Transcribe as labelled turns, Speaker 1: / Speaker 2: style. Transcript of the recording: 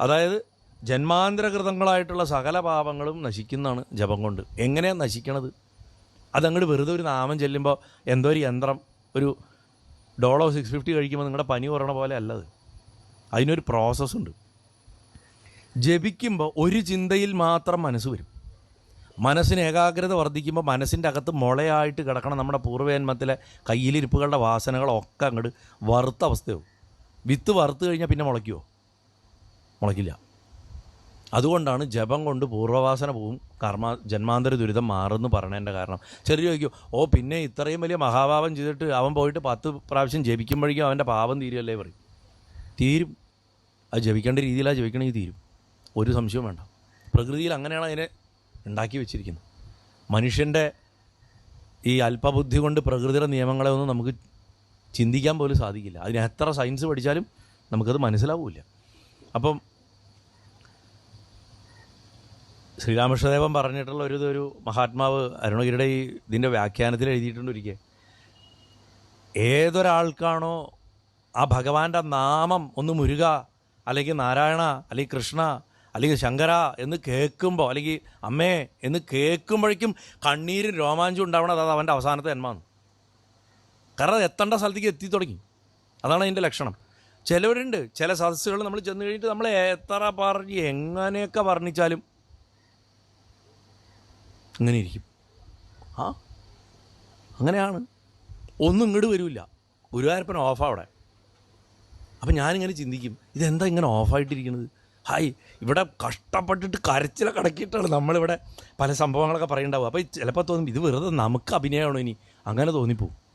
Speaker 1: അതായത് ജന്മാന്തരകൃതങ്ങളായിട്ടുള്ള സകല പാപങ്ങളും നശിക്കുന്നതാണ് ജപം കൊണ്ട്. എങ്ങനെയാണ് നശിക്കണത്? അതങ്ങോട്ട് വെറുതെ ഒരു നാമം ചെല്ലുമ്പോൾ എന്തോ ഒരു യന്ത്രം ഒരു ഡോളോ സിക്സ് ഫിഫ്റ്റി കഴിക്കുമ്പോൾ നിങ്ങളുടെ പനി കുറയണ പോലെ അല്ലത്. അതിനൊരു പ്രോസസ്സുണ്ട് ജപിക്കുമ്പോൾ ഒരു ചിന്തയിൽ മാത്രം മനസ്സ് വരും. മനസ്സിന് ഏകാഗ്രത വർദ്ധിക്കുമ്പോൾ മനസ്സിന്റെ അകത്ത് മുളയായിട്ട് കിടക്കണം നമ്മുടെ പൂർവജന്മത്തിലെ കയ്യിലിരിപ്പുകളുടെ വാസനകളൊക്കെ അങ്ങോട്ട് വറുത്ത അവസ്ഥയാവും. വിത്ത് വറുത്ത് കഴിഞ്ഞാൽ പിന്നെ മുളയ്ക്കുമോ മുളയ്ക്കില്ല അതുകൊണ്ടാണ് ജപം കൊണ്ട് പൂർവവാസന പോവും കർമ്മ ജന്മാന്തര ദുരിതം മാറുമെന്ന് പറയണതിന്റെ കാരണം. ചെറിയ ചോദിക്കും ഓ പിന്നെ ഇത്രയും വലിയ മഹാഭാവം ചെയ്തിട്ട് അവൻ പോയിട്ട് പത്ത് പ്രാവശ്യം ജപിക്കുമ്പോഴേക്കും അവന്റെ പാപം തീരുമല്ലേ പറയും. തീരും. അത് ജപിക്കേണ്ട രീതിയിലാണ് ജപിക്കണമെങ്കിൽ തീരും. ഒരു സംശയവും വേണ്ട. പ്രകൃതിയിൽ അങ്ങനെയാണ് അതിനെ ഉണ്ടാക്കി വെച്ചിരിക്കുന്നത്. മനുഷ്യന്റെ ഈ അല്പബുദ്ധി കൊണ്ട് പ്രകൃതിയുടെ നിയമങ്ങളെ ഒന്നും നമുക്ക് ചിന്തിക്കാൻ പോലും സാധിക്കില്ല. അതിന് എത്ര സയൻസ് പഠിച്ചാലും നമുക്കത് മനസ്സിലാവില്ല. അപ്പം ശ്രീരാമകൃഷ്ണദേവൻ പറഞ്ഞിട്ടുള്ള ഒരു ഇതൊരു മഹാത്മാവ് അരുണഗിരിയുടെ ഈ ഇതിന്റെ വ്യാഖ്യാനത്തിൽ എഴുതിയിട്ടുണ്ട് ഒരിക്കൽ. ഏതൊരാൾക്കാണോ ആ ഭഗവാന്റെ നാമം ഒന്ന് മുരുക അല്ലെങ്കിൽ നാരായണ അല്ലെങ്കിൽ കൃഷ്ണ അല്ലെങ്കിൽ ശങ്കര എന്ന് കേൾക്കുമ്പോൾ അല്ലെങ്കിൽ അമ്മേ എന്ന് കേൾക്കുമ്പോഴേക്കും കണ്ണീരും രോമാഞ്ചും ഉണ്ടാവണത് അത് അവന്റെ അവസാനത്തെ ജന്മമാണ്. കാരണം എത്തേണ്ട സ്ഥലത്തേക്ക് എത്തി തുടങ്ങി. അതാണ് അതിന്റെ ലക്ഷണം. ചിലവരുണ്ട് ചില സദസ്സുകൾ നമ്മൾ ചെന്ന് കഴിഞ്ഞിട്ട് നമ്മൾ എത്ര പറഞ്ഞ് എങ്ങനെയൊക്കെ വർണിച്ചാലും ഇങ്ങനെ ഇരിക്കും ആ അങ്ങനെയാണ്. ഒന്നും ഇങ്ങോട്ട് വരില്ല. ഗുരുവായൂരപ്പൻ ഓഫാണ് അവിടെ അപ്പം ഞാനിങ്ങനെ ചിന്തിക്കും ഇതെന്താ ഇങ്ങനെ ഓഫായിട്ടിരിക്കുന്നത് ഹായ് ഇവിടെ കഷ്ടപ്പെട്ടിട്ട് കരച്ചില കടക്കിയിട്ടാണ് നമ്മളിവിടെ പല സംഭവങ്ങളൊക്കെ പറയണ്ടാവുക. അപ്പോൾ ചിലപ്പോൾ തോന്നും ഇത് വെറുതെ നമുക്ക് അഭിനയമാണോ ഇനി? അങ്ങനെ തോന്നിപ്പോവും.